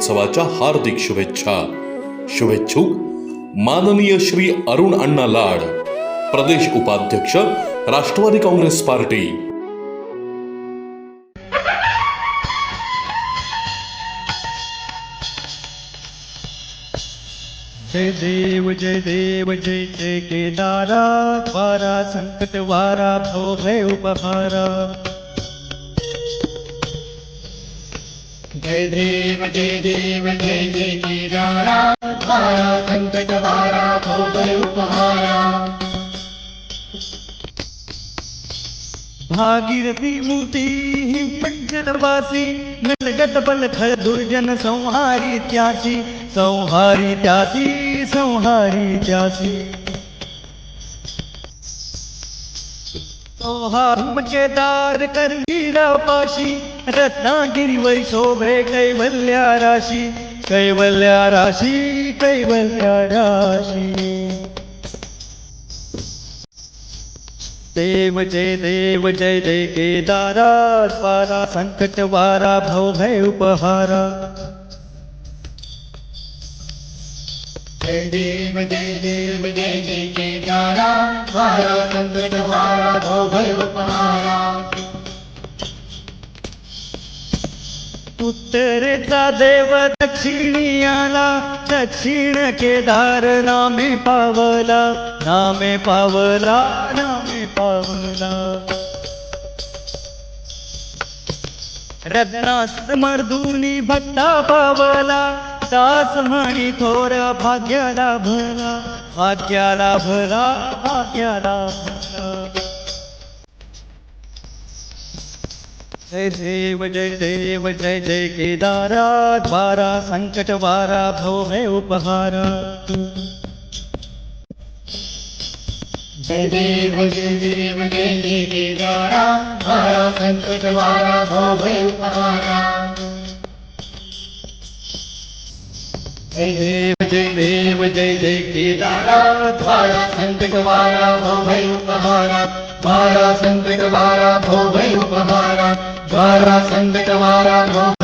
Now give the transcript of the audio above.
उत्सवाच्या हार्दिक शुभेच्छा. शुभेच्छुक माननीय श्री अरुण अण्णा लाड प्रदेश उपाध्यक्ष राष्ट्रवादी काँग्रेस पार्टी. जय देव जय देव जय जय केदारा वारा संकट वारा भय उपहारा. जय देव जय देव, जय जय भोगय उपहारा। भागीरथी मूर्ती पंचनवासी गणगट बल खर दुर्जन संहारी त्यासी संहारी त्यासी संहारी त्यासी। सोहाम केदार कर वीरा पाशी, रत्नागिरी वै शोभे, कैवल्या राशी कैवल्या राशी, कैवल्या राशि। देव जय देव जय जय केदारा वारा संकट वारा, भव भय उपहारा। देव देव जय जय केदारा उत्तरेचा देव दक्षिणी आला दक्षिण केदार नामे पावला नामे पावला नामे पावला. रत्नास मर्दुनी भट्टा पावला दास म्हणी थोर भाग्याला भला भाग्याला भला भाग्याला भला जय देव जय देव, जय जय केदारा, द्वारा संकट वारा भव है उपहार। जय देव जय देव, जय जय केदारा वारा संकट वारा भोगय उपहारा। देव जय देव जय जय केदारा वारा संत वारा भय उपहारा वारा संकट वारा भोगय उपहारा। वारा संकट वारा भोगय उपहारा